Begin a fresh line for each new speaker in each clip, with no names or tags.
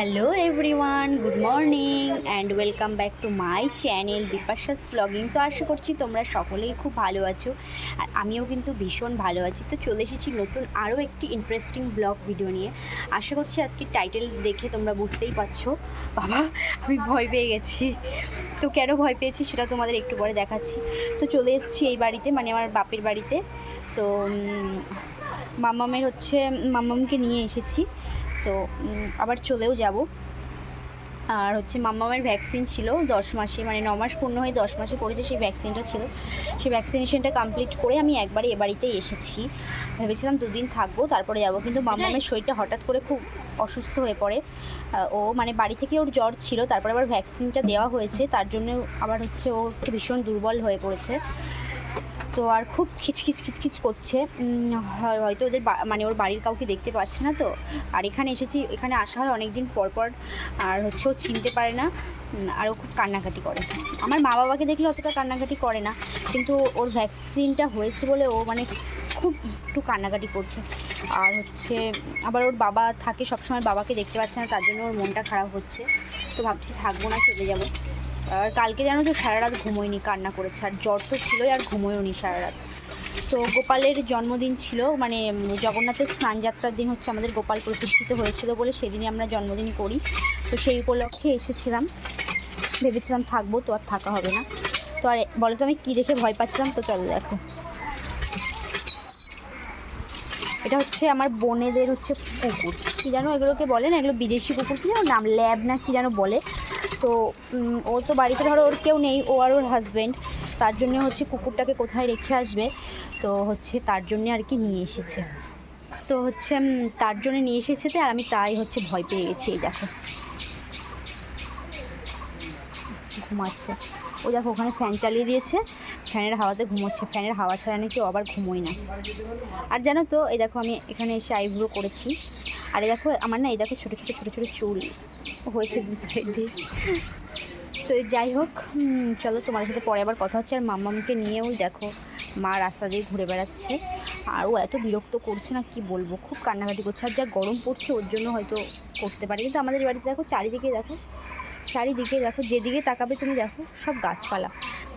Hello everyone good morning and welcome back to my channel Bipasha's blogging তো আশা করছি তোমরা সকলেই খুব ভালো আছো আর আমিও কিন্তু ভীষণ ভালো আছি। তো চলে এসেছি নতুন আরও একটি ইন্টারেস্টিং ব্লগ ভিডিও নিয়ে। আশা করছি আজকে টাইটেল দেখে তোমরা বুঝতেই পারছ। বাবা, আমি ভয় পেয়ে গেছি। তো কেন ভয় পেয়েছি সেটা তোমাদের একটু পরে দেখাচ্ছি। তো চলে এসেছি এই বাড়িতে মানে আমার বাপের বাড়িতে। তো মামামের হচ্ছে, মামামকে নিয়ে এসেছি। তো আবার চলেও যাব। আর হচ্ছে মাম্মামের ভ্যাকসিন ছিল দশ মাসে মানে ন মাস পূর্ণ হয়ে দশ মাসে পড়েছে সেই ভ্যাকসিনটা ছিল। সেই ভ্যাকসিনেশনটা কমপ্লিট করে আমি একবারে এ বাড়িতেই এসেছি। ভেবেছিলাম দুদিন থাকব তারপরে যাব। কিন্তু মাম্মামের শরীরটা হঠাৎ করে খুব অসুস্থ হয়ে পড়ে। ও মানে বাড়ি থেকে ওর জ্বর ছিল তারপরে আবার ভ্যাকসিনটা দেওয়া হয়েছে। তার জন্য আবার হচ্ছে ও একটু ভীষণ দুর্বল হয়ে পড়েছে। তো আর খুব খিচখিচ খিচখিচ করছে। হয়- হয়তো ওদের মানে ওর বাড়ির কাউকে দেখতে পাচ্ছে না তো। আর এখানে এসেছি, এখানে আসা হয় অনেক দিন পর পর। আর হচ্ছে ও চিনতে পারে না। আর ও খুব কান্নাকাটি করে। আমার মা বাবাকে দেখলে অতটা কান্নাকাটি করে না। কিন্তু ওর ভ্যাকসিনটা হয়েছে বলে ও মানে খুব একটু কান্নাকাটি করছে। আর হচ্ছে, আবার ওর বাবা থাকে সবসময় বাবাকে দেখতে পাচ্ছে না, তার জন্য ওর মনটা খারাপ হচ্ছে। তো ভাবছি থাকব না, চলে যাব। আর কালকে জানো তো সারা রাত ঘুমোয়নি, কান্না করেছে। আর জ্বর তো ছিলই, আর ঘুমোয়নি সারা রাত তো গোপালের জন্মদিন ছিল মানে জগন্নাথের স্নানযাত্রার দিন হচ্ছে আমাদের গোপাল প্রতিষ্ঠিত হয়েছিল বলে সেদিনই আমরা জন্মদিন করি। তো সেই উপলক্ষে এসেছিলাম। ভেবেছিলাম থাকব, তো আর থাকা হবে না। তো আর বলো তো আমি কী দেখে ভয় পাচ্ছিলাম, তো চলো দেখো। এটা হচ্ছে আমার বোনেদের হচ্ছে কুকুর কী জানো এগুলোকে বলে না, এগুলো বিদেশি কুকুর কী জানো নাম, ল্যাব না কী যেন বলে। তো ওর ও তো বাড়িতে ধরো ওর কেউ নেই, ও আর ওর হাজব্যান্ড তার জন্য হচ্ছে কুকুরটাকে কোথায় রেখে আসবে? তো হচ্ছে তার জন্যে আর কি নিয়ে এসেছে। তো হচ্ছে তার জন্য নিয়ে এসেছে আর আমি তাই হচ্ছে ভয় পেয়ে গেছি, এই দেখো। ঘুমাচ্ছে। ও দেখো ওখানে ফ্যান চালিয়ে দিয়েছে, ফ্যানের হাওয়াতে ঘুমোচ্ছে। ফ্যানের হাওয়া ছাড়া নাকি আবার ঘুমোয় না। আর জানো তো, এই দেখো আমি এখানে এসে আইব্রো করেছি। আর এই দেখো আমার না, এই দেখো ছোটো ছোটো ছোটো ছোটো চুল হয়েছে দু সাইড দিয়ে। তো যাই হোক চলো তোমার সাথে পরে আবার কথা হচ্ছে। আর মামামকে নিয়ে ওই দেখো মা রাস্তা দিয়ে ঘুরে বেড়াচ্ছে। আর ও এত বিরক্ত করছে না, কি বলব? খুব কান্নাকাটি করছে। আর যা গরম পড়ছে, ওর জন্য হয়তো করতে পারে। কিন্তু আমাদের বাড়িতে দেখো, চারিদিকে দেখো চারিদিকে দেখো, যেদিকে তাকাবে তুমি দেখো সব গাছপালা।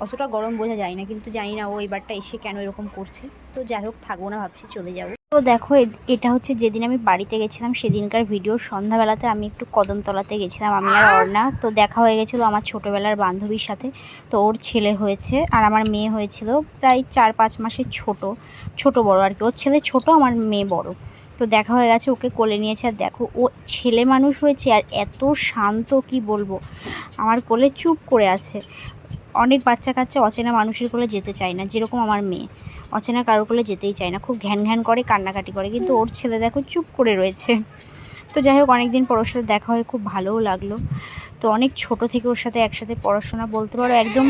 অতটা গরম বোঝা যায় না, কিন্তু জানি না ও এবারটা এসে কেন এরকম করছে। তো যাই হোক, থাকব না, ভাবছি চলে যাব। তো দেখো এটা হচ্ছে যেদিন আমি বাড়িতে গেছিলাম, সেদিনকার ভিডিও সন্ধ্যাবেলাতে আমি একটু কদমতলাতে গেছিলাম, আমি আর অর্ণা। তো দেখা হয়ে গেছিল আমার ছোটোবেলার বান্ধবীর সাথে। তো ওর ছেলে হয়েছে আর আমার মেয়ে হয়েছিল, প্রায় চার পাঁচ মাসের ছোট ছোট বড় আর কি। ওর ছেলে ছোট, আমার মেয়ে বড়। তো দেখা হয়ে গেছে, ওকে কোলে নিয়েছে। আর দেখো, ও ছেলে মানুষ হয়েছে আর এত শান্ত, কি বলব? আমার কোলে চুপ করে আছে। অনেক বাচ্চা কাচ্চা অচেনা মানুষের কোলে যেতে চায় না, যেরকম আমার মেয়ে। অচেনা কারোর কোলে যেতেই চায় না, খুব ঘ্যান ঘ্যান করে, কান্নাকাটি করে। কিন্তু ওর ছেলে দেখো চুপ করে রয়েছে। তো যাই হোক অনেক দিন পর ওর সাথে দেখা হয়ে খুব ভালোও লাগল। তো অনেক ছোট থেকে ওর সাথে একসাথে পড়াশোনা বলতে পারো, একদম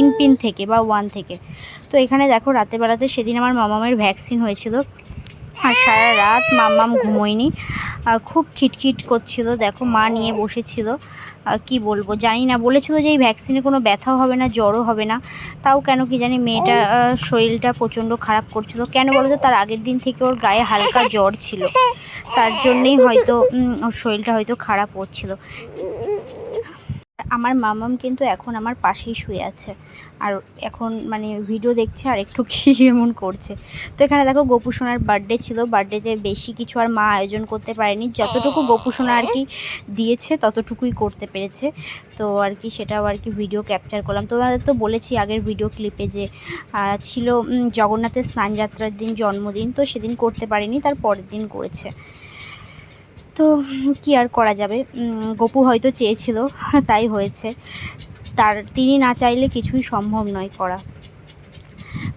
ইনপিন থেকে বা ওয়ান থেকে। তো এখানে দেখো, রাতের বেলাতে সেদিন আমার মামামের ভ্যাকসিন হয়েছিল। আর সারা রাত মাম্মাম ঘুমোয়নি। আর খুব খিটখিট করছিল দেখো মা নিয়ে বসেছিল। আর কি বলব জানি না বলেছিল যে এই ভ্যাকসিনে কোনো ব্যথাও হবে না জ্বরও হবে না। তাও কেন কি জানি মেয়েটা শরীরটা প্রচণ্ড খারাপ করছিল। কেন বলো তো তার আগের দিন থেকে ওর গায়ে হালকা জ্বর ছিল। তার জন্যেই হয়তো ওর শরীরটা হয়তো খারাপ হচ্ছিল। আমার মামাম কিন্তু এখন আমার পাশেই শুয়ে আছে। আর এখন মানে ভিডিও দেখছে আর একটু কি এমন করছে। তো এখানে দেখো গোপু সোনার বার্থডে ছিল। বার্থডেতে বেশি কিছু আর মা আয়োজন করতে পারেনি। যতটুকু গোপু সোনা আর কি দিয়েছে, ততটুকুই করতে পেরেছে। তো আর কি সেটাও আর কি ভিডিও ক্যাপচার করলাম। তোমাদের তো বলেছি আগের ভিডিও ক্লিপে যে ছিল জগন্নাথের স্নানযাত্রার দিন, জন্মদিন। তো সেদিন করতে পারিনি, তার পরের দিন করেছে। তো কি আর করা যাবে? গপু হয়তো চেয়েছিল, তাই হয়েছে। তার, তিনি না চাইলে কিছুই সম্ভব নয় করা।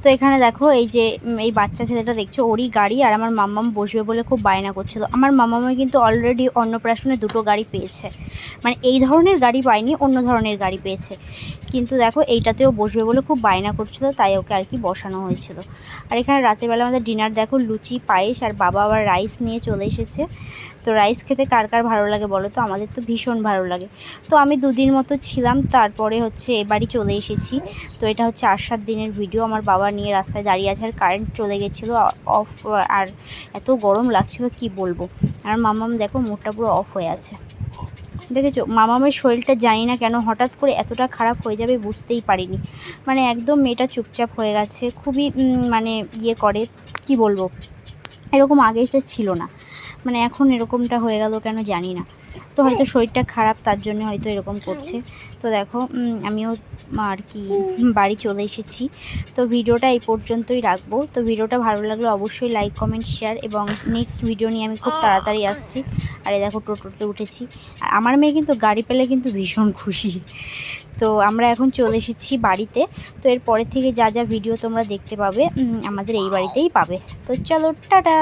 তো এখানে দেখো, এই যে এই বাচ্চা ছেলেটা দেখছ, ওরই গাড়ি আর আমার মাম্মাম বসবে বলে খুব বায়না করছিল। আমার মাম্মামা কিন্তু অলরেডি অন্নপ্রাশনে দুটো গাড়ি পেয়েছে। মানে এই ধরনের গাড়ি পায়নি, অন্য ধরনের গাড়ি পেয়েছে। কিন্তু দেখো, এইটাতেও বসবে বলে খুব বায়না করছিল, তাই ওকে আর কি বসানো হয়েছিল। আর এখানে রাতেরবেলা আমাদের ডিনার দেখো, লুচি, পায়েস আর বাবা আবার রাইস নিয়ে চলে এসেছে। তো রাইস খেতে কার কার ভালো লাগে বলো তো? আমাদের তো ভীষণ ভালো লাগে। তো আমি দুদিন মতো ছিলাম, তারপরে হচ্ছে এবারই চলে এসেছি। তো এটা হচ্ছে আট সাত দিনের ভিডিও আমার বাবা নিয়ে রাস্তায় দাঁড়িয়ে আছে আর কারেন্ট চলে গেছিল অফ আর এত গরম লাগছিল, কি বলব? আর মামাম দেখো মুখটা পুরো অফ হয়ে আছে। দেখেছ? মামামের শরীরটা জানি না কেন হঠাৎ করে এতটা খারাপ হয়ে যাবে বুঝতেই পারিনি। মানে একদম মেয়েটা চুপচাপ হয়ে গেছে, খুবই মানে ইয়ে করে, কি বলব? এরকম আগে এটা ছিল না। মানে এখন এরকমটা হয়ে গেল কেন জানি না। তো হয়তো শরীরটা খারাপ, তার জন্য হয়তো এরকম করছে। তো দেখো আমিও আর কি বাড়ি চলে এসেছি। তো ভিডিওটা এই পর্যন্তই রাখব। তো ভিডিওটা ভালো লাগলে অবশ্যই লাইক কমেন্ট শেয়ার এবং নেক্সট ভিডিও নিয়ে আমি খুব তাড়াতাড়ি আসছি। আর এই দেখো, টোটোতে উঠেছি। আর আমার মেয়ে কিন্তু গাড়ি পেলে কিন্তু ভীষণ খুশি। তো আমরা এখন চলে এসেছি বাড়িতে। তো এর পরের থেকে যা যা ভিডিও তোমরা দেখতে পাবে আমাদের এই বাড়িতেই পাবে। তো চলো, টাটা!